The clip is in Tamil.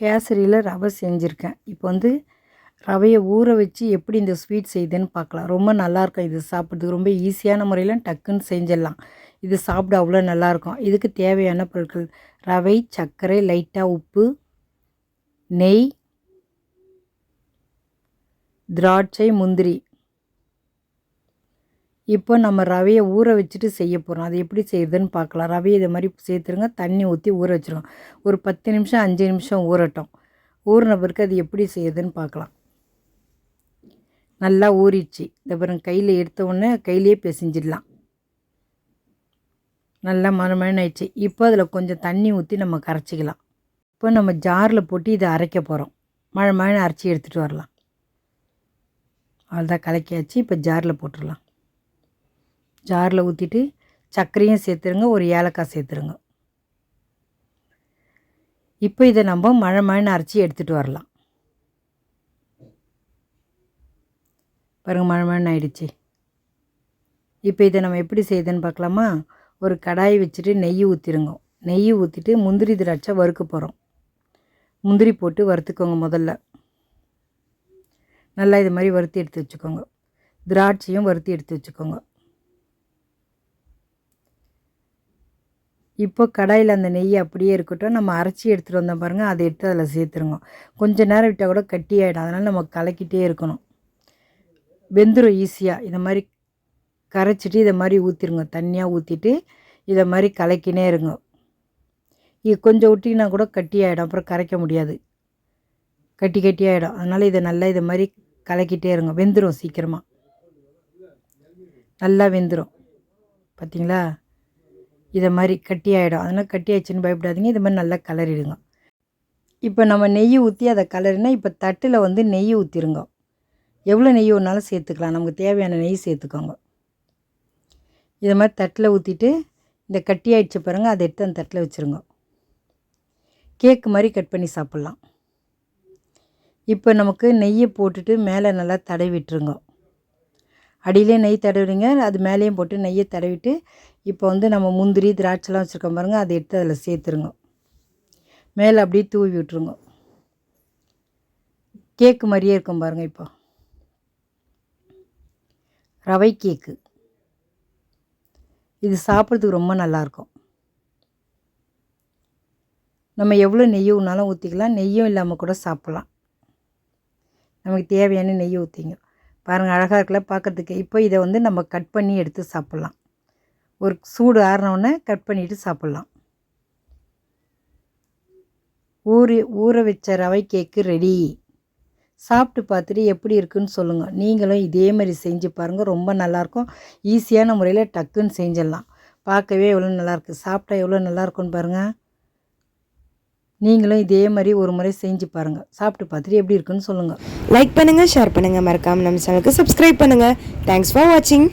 கேசரியில் ரவை செஞ்சுருக்கேன். இப்போ வந்து ரவையை ஊற வச்சு எப்படி இந்த ஸ்வீட் செய்யுதுன்னு பார்க்கலாம். ரொம்ப நல்லாயிருக்கும். இது சாப்பிட்றதுக்கு ரொம்ப ஈஸியான முறையில் டக்குன்னு செஞ்சிடலாம். இது சாப்பிட அவ்வளோ நல்லாயிருக்கும். இதுக்கு தேவையான பொருட்கள் ரவை சர்க்கரை லைட்டாக உப்பு நெய் திராட்சை முந்திரி. இப்போ நம்ம ரவையை ஊற வச்சுட்டு செய்ய போகிறோம் அது எப்படி செய்யுதுன்னு பார்க்கலாம். ரவையை இது மாதிரி சேர்த்துருங்க. தண்ணி ஊற்றி ஊற வச்சுருங்க. ஒரு பத்து நிமிஷம் அஞ்சு நிமிஷம் ஊறட்டும். ஊறின பிறகு அது எப்படி செய்யுதுன்னு பார்க்கலாம். நல்லா ஊறிடுச்சு. இந்த பிறகு கையில் எடுத்த உடனே கையிலேயே பிசைஞ்சிடலாம். நல்லா மணமணன்னு ஆயிடுச்சு. இப்போ அதில் கொஞ்சம் தண்ணி ஊற்றி நம்ம கரைச்சிக்கலாம். இப்போ நம்ம ஜாரில் போட்டு இதை அரைக்க போகிறோம் மழை மழை அரைச்சி எடுத்துகிட்டு வரலாம். அவ்வளோதான் கலக்கியாச்சு. இப்போ ஜாரில் போட்டுடலாம். ஜாரில் ஊற்றிட்டு சர்க்கரையும் சேர்த்துருங்க ஒரு ஏலக்காய் சேர்த்துருங்க. இப்போ இதை நம்ம மழை மழைன்னு அரைச்சி எடுத்துகிட்டு வரலாம். பாருங்க மழை மழைன்னு ஆயிடுச்சு. இப்போ இதை நம்ம எப்படி செய்யுதுன்னு பார்க்கலாமா? ஒரு கடாய் வச்சுட்டு நெய் ஊற்றிருங்க நெய் ஊற்றிட்டு முந்திரி திராட்சை வறுக்க போகிறோம் முந்திரி போட்டு வறுத்துக்கோங்க முதல்ல. நல்லா இது மாதிரி வறுத்து எடுத்து வச்சுக்கோங்க. திராட்சையும் வறுத்து எடுத்து வச்சுக்கோங்க. இப்போ கடாயில் அந்த நெய் அப்படியே இருக்கட்டும் நம்ம அரைச்சி எடுத்துகிட்டு வந்தோம் பாருங்கள் அதை எடுத்து அதில் சேர்த்துருங்க. கொஞ்சம் நேரம் விட்டால் கூட கட்டி ஆகிடும் அதனால் நம்ம கலக்கிட்டே இருக்கணும். வெந்துடும் ஈஸியாக இதை மாதிரி கரைச்சிட்டு இதை மாதிரி ஊற்றிருங்க தண்ணியாக ஊற்றிட்டு இதை மாதிரி கலக்கினே இருங்க. இது கொஞ்சம் விட்டிங்கன்னா கூட கட்டி ஆகிடும் அப்புறம் கரைக்க முடியாது. கட்டி கட்டி ஆகிடும் அதனால் இதை நல்லா இதை மாதிரி கலக்கிட்டே இருங்க. வெந்துடும் சீக்கிரமாக நல்லா வெந்துடும் பார்த்தீங்களா? இதை மாதிரி கட்டி ஆகிடும் அதனால் கட்டி ஆயிடுச்சுன்னு பயப்படாதீங்க. இது மாதிரி நல்லா கலரிடுங்க. இப்போ நம்ம நெய் ஊற்றி அதை கலரினா இப்போ தட்டில் வந்து நெய் ஊற்றிருங்க எவ்வளோ நெய் வேணாலும் சேர்த்துக்கலாம். நமக்கு தேவையான நெய் சேர்த்துக்கோங்க. இதை மாதிரி தட்டில் ஊற்றிட்டு இந்த கட்டி ஆயிடுச்சு பாருங்கள் அதை எடுத்து அந்த தட்டில் வச்சுருங்க. கேக்கு மாதிரி கட் பண்ணி சாப்பிட்லாம். இப்போ நமக்கு நெய்யை போட்டுட்டு மேலே நல்லா தடவி விட்டுருங்க அடியிலே நெய் தடவிடுங்க அது மேலேயும் போட்டு நெய்யை தடவிட்டு இப்போ வந்து நம்ம முந்திரி திராட்சைலாம் வச்சுருக்கோம் பாருங்கள் அதை எடுத்து அதில் சேர்த்துருங்க. மேலே அப்படியே தூவி விட்டுருங்க. கேக்கு மாதிரியே இருக்கும் பாருங்கள் இப்போ. ரவை கேக்கு. இது சாப்பிட்றதுக்கு ரொம்ப நல்லாயிருக்கும். நம்ம எவ்வளோ நெய் வேணாலும் ஊற்றிக்கலாம் நெய்யும் இல்லாமல் கூட சாப்பிட்லாம். நமக்கு தேவையான நெய் ஊற்றிங்க பாருங்கள் அழகாக இருக்கல பார்க்கறதுக்கு. இப்போ இதை வந்து நம்ம கட் பண்ணி எடுத்து சாப்பிட்லாம். ஒரு சூடு ஆறினவுடனே கட் பண்ணிவிட்டு சாப்பிட்லாம். ஊறி ஊற வச்ச ரவை கேக்கு ரெடி சாப்பிட்டு பார்த்துட்டு எப்படி இருக்குன்னு சொல்லுங்கள் நீங்களும் இதே மாதிரி செஞ்சு பாருங்கள் ரொம்ப நல்லாயிருக்கும். ஈஸியான முறையில் டக்குன்னு செஞ்சிடலாம். பார்க்கவே எவ்வளோ நல்லாயிருக்கு. சாப்பிட்டா எவ்வளோ நல்லாயிருக்குன்னு பாருங்கள் நீங்களும் இதே மாதிரி ஒரு முறை செஞ்சு பாருங்கள் சாப்பிட்டு பார்த்துட்டு எப்படி இருக்குன்னு சொல்லுங்கள் லைக் பண்ணுங்கள் ஷேர் பண்ணுங்கள் மறக்காமல் நம்ம சேனலுக்கு சப்ஸ்கிரைப் பண்ணுங்கள் தேங்க்ஸ் ஃபார் வாட்சிங்